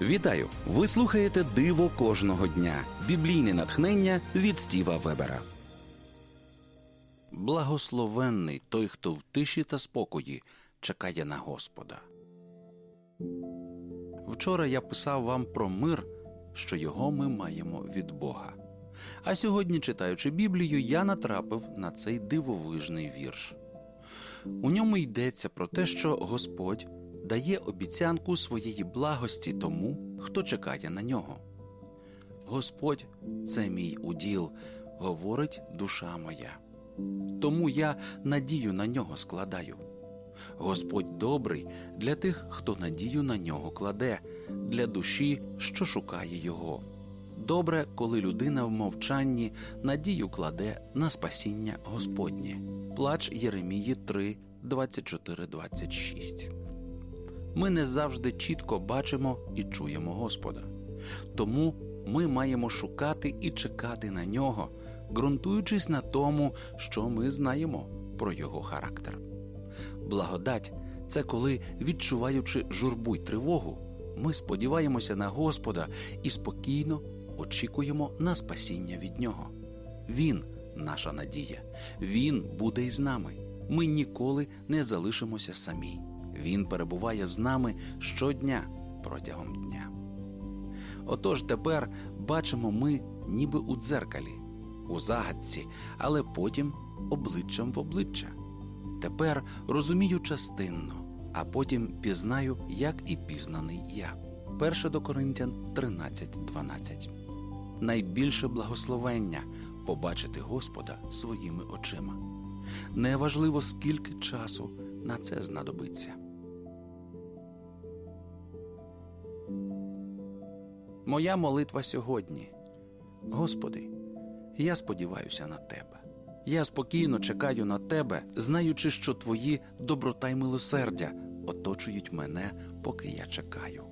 Вітаю! Ви слухаєте Диво кожного дня. Біблійне натхнення від Стіва Вебера. Благословенний той, хто в тиші та спокої чекає на Господа. Вчора я писав вам про мир, що його ми маємо від Бога. А сьогодні, читаючи Біблію, я натрапив на цей дивовижний вірш. У ньому йдеться про те, що Господь дає обіцянку своєї благості тому, хто чекає на нього. Господь це мій уділ, говорить душа моя. Тому я надію на нього складаю. Господь добрий для тих, хто надію на нього кладе, для душі, що шукає його. Добре, коли людина в мовчанні надію кладе на спасіння Господнє. Плач Єремії 3, 24, 26. Ми не завжди чітко бачимо і чуємо Господа. Тому ми маємо шукати і чекати на нього, ґрунтуючись на тому, що ми знаємо про його характер. Благодать це коли, відчуваючи журбу й тривогу, ми сподіваємося на Господа і спокійно очікуємо на спасіння від нього. Він наша надія, Він буде із нами. Ми ніколи не залишимося самі. Він перебуває з нами щодня протягом дня. Отож тепер бачимо ми ніби у дзеркалі, у загадці, але потім обличчям в обличчя. Тепер розумію частинно, а потім пізнаю, як і пізнаний я. 1 до Коринтян 13.12 Найбільше благословення побачити Господа своїми очима. Неважливо, скільки часу на це знадобиться. Моя молитва сьогодні. Господи, я сподіваюся на Тебе. Я спокійно чекаю на Тебе, знаючи, що Твої доброта й милосердя оточують мене, поки я чекаю.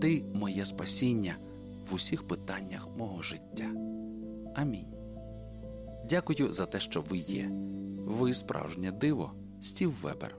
Ти моє спасіння в усіх питаннях мого життя. Амінь. Дякую за те, що ви є. Ви справжнє диво, Стів Вебер.